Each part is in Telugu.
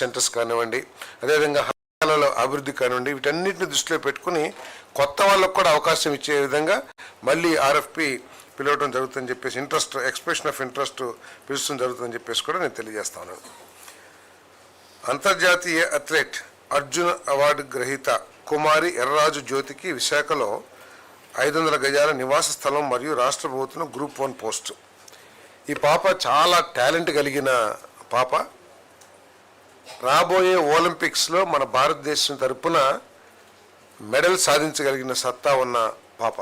సెంటర్స్ కానివ్వండి అదేవిధంగా హాలలో అభివృద్ధి కానివ్వండి వీటన్నిటిని దృష్టిలో పెట్టుకుని కొత్త వాళ్ళకు కూడా అవకాశం ఇచ్చే విధంగా మళ్ళీ ఆర్ఎఫ్పి పిలవడం జరుగుతుందని చెప్పేసి ఇంట్రెస్ట్ ఎక్స్ప్రెషన్ ఆఫ్ ఇంట్రెస్ట్ పిలుస్తుంది జరుగుతుందని చెప్పేసి కూడా నేను తెలియజేస్తాను అంతర్జాతీయ అథ్లెట్ అర్జున్ అవార్డు గ్రహీత కుమారి ఎర్రరాజు జ్యోతికి విశాఖలో ఐదు వందల గజాల నివాస స్థలం మరియు రాష్ట్ర ప్రభుత్వం గ్రూప్ వన్ పోస్ట్. ఈ పాప చాలా టాలెంట్ కలిగిన పాప. రాబోయే ఒలింపిక్స్లో మన భారతదేశం తరపున మెడల్ సాధించగలిగిన సత్తా ఉన్న పాప.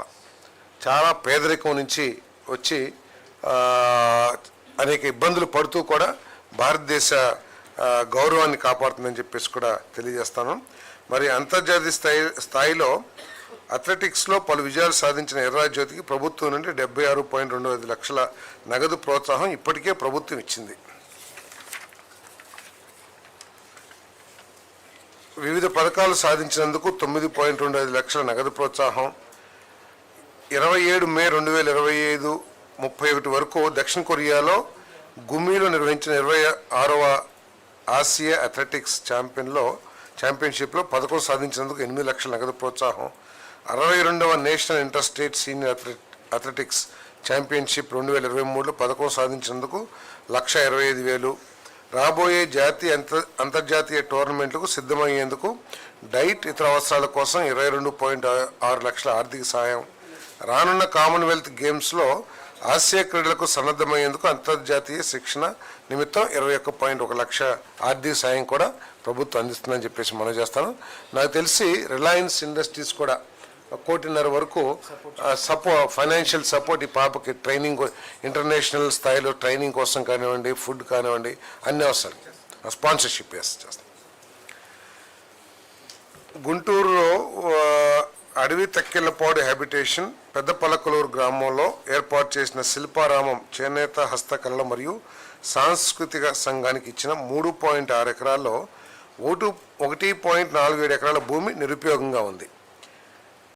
చాలా పేదరికం నుంచి వచ్చి అనేక ఇబ్బందులు పడుతూ కూడా భారతదేశ గౌరవాన్ని కాపాడుతుందని చెప్పేసి కూడా తెలియజేస్తాను. మరి అంతర్జాతీయ స్థాయి స్థాయిలో అథ్లెటిక్స్లో పలు విజయాలు సాధించిన ఎర్రాజ్యోతికి ప్రభుత్వం నుండి డెబ్బై ఆరు పాయింట్ రెండు ఐదు లక్షల నగదు ప్రోత్సాహం ఇప్పటికే ప్రభుత్వం ఇచ్చింది. వివిధ పథకాలు సాధించినందుకు తొమ్మిది పాయింట్ రెండు ఐదు లక్షల నగదు ప్రోత్సాహం. ఇరవై ఏడు మే రెండు వేల ఇరవై ఐదు ముప్పై ఒకటి వరకు దక్షిణ కొరియాలో గుమ్మీలో నిర్వహించిన ఇరవై ఆరవ ఆసియా అథ్లెటిక్స్ ఛాంపియన్లో ఛాంపియన్షిప్లో పథకం సాధించినందుకు ఎనిమిది లక్షల నగదు ప్రోత్సాహం. అరవై రెండవ national inter state senior athlete athletics championship రెండు వేల ఇరవై మూడులో పథకం సాధించినందుకు లక్ష ఇరవై ఐదు వేలు. రాబోయే జాతీయ అంతర్జాతీయ టోర్నమెంట్లకు సిద్ధమయ్యేందుకు డైట్ ఇతర అవసరాల కోసం ఇరవై రెండు పాయింట్ ఆరు లక్షల ఆర్థిక సహాయం. రానున్న కామన్వెల్త్ గేమ్స్లో ఆసియా క్రీడలకు సన్నద్ధమయ్యేందుకు అంతర్జాతీయ శిక్షణ నిమిత్తం ఇరవై ఒక్క పాయింట్ ఒక లక్ష ఆర్థిక సాయం కూడా ప్రభుత్వం అందిస్తుందని చెప్పేసి మనం చేస్తాను. నాకు తెలిసి రిలయన్స్ ఇండస్ట్రీస్ కూడా కోటిన్నర వరకు సపో ఫైనాన్షియల్ సపోర్ట్ ఈ పాపకి ట్రైనింగ్ ఇంటర్నేషనల్ స్థాయిలో ట్రైనింగ్ కోసం కానివ్వండి ఫుడ్ కానివ్వండి అన్ని అవసరం స్పాన్సర్షిప్ చేస్తాం. గుంటూరులో అడవి తక్కెళ్ళపాడు హ్యాబిటేషన్ పెద్ద పలకలూరు గ్రామంలో ఏర్పాటు చేసిన శిల్పారామం చేనేత హస్తకళ మరియు సాంస్కృతిక సంఘానికి ఇచ్చిన మూడు పాయింట్ ఆరు ఎకరాల్లో ఒకటి ఒకటి పాయింట్ నాలుగు ఏడు ఎకరాల భూమి నిరుపయోగంగా ఉంది.